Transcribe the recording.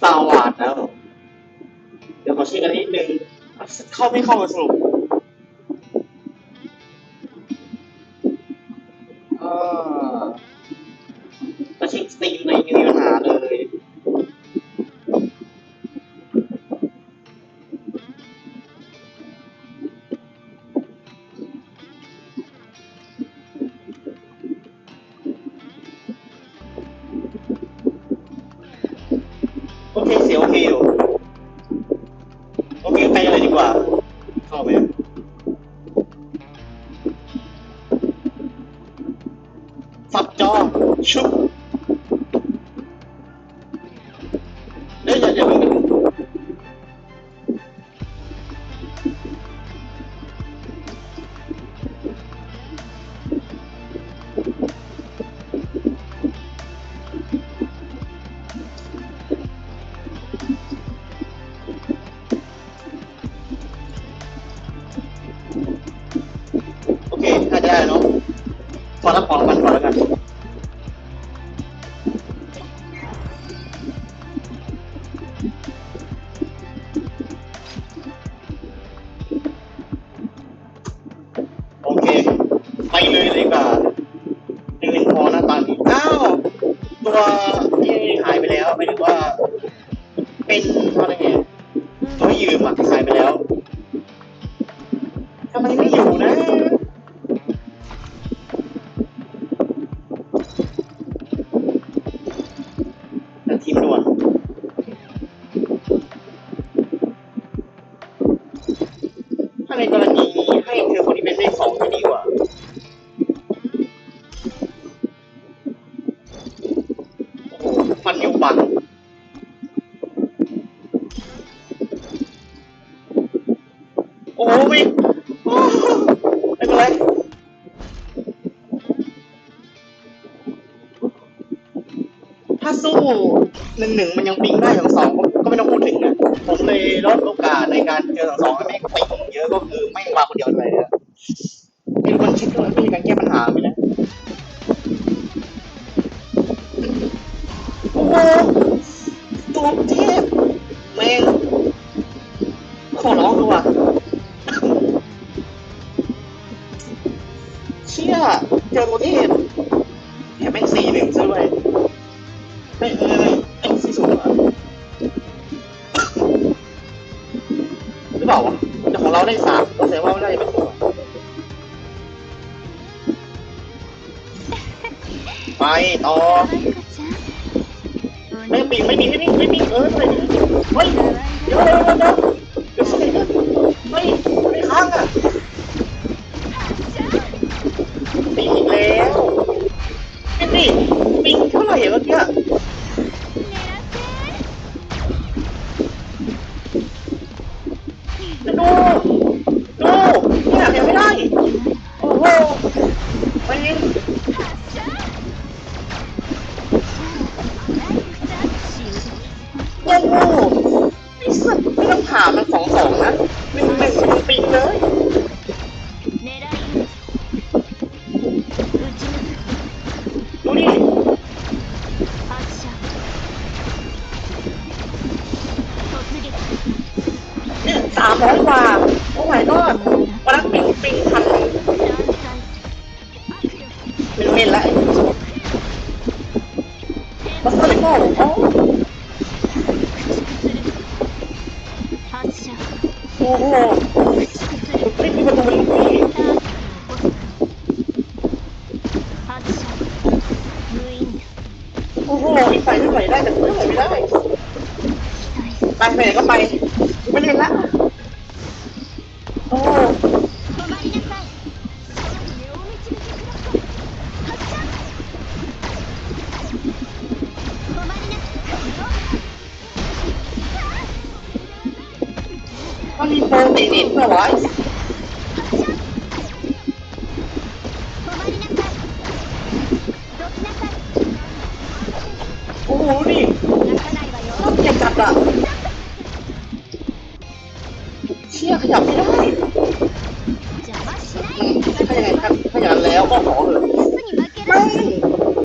Star Wars นแล้วเดี๋ยวขอเช็คกันนิดนึงเข้าไม่เข้ามาสรุป อเคเสียโอเคอยู่ โอเคไปกันเลยดีกว่า เข้าไปสับจอชุบ อรับของรางวันก่อนแล้วกันโอเค ไปเลยเลยกว่าหนึ่งหนึ่งพอหน้าตาดีอ้าว ตัว ทีมด่วนถ้าในกรณีให้เธอคนที่เป็นเลขสองจะดีกว่าฟันยูบังโอ้โถ้าสู้หนึ่งหนึ่งมันยังปิงได้สองสองก็ไม่ต้องพูดถึงนะผมเลยลดโอกาสในการเจอสองสองให้ไม่ปิงเยอะก็คือไม่มาคนเดียวเลยนะเป็นคนคิดว่ามีการแก้ปัญหาไหมนะโอ้โหตัวเทพแม่งขอร้องดูว่ะเชี่ยเจอตัวเทพแถมแม่งสี่หนึ่งซะด้วย ไม่ไม่ไม่ไอ้สี่ศูนย์เหรือเปล่าวะแต่ของเราได้สามแสดงว่าไม่ได้เป็นตัวไปต่อไม่มีไม่มีไม่มีไม่มีเออ โอ้โหไอ้สัตว์ไม่ต้องถามมันสองสองนะหนึ่งหนึ่งมันปิงเลยดูดิเนี่ยสามร้อยกว่าโอ้ my god วันนั้นปิงปิงพันเป็นเมนละบัสเตอร์เลโก้ โอ้โหนี่มีประตูเป็นลูกพี่โอ้โหอีกฝ่ไม่ไหวได้แต่ไม่ไหวไม่ได้ ไปไปไหนก็ไป มันมีโปรตีนิดเพื่อไว้โอ้โหนี่ต้องเก็บจัดอะเชี่ยขยับไม่ได้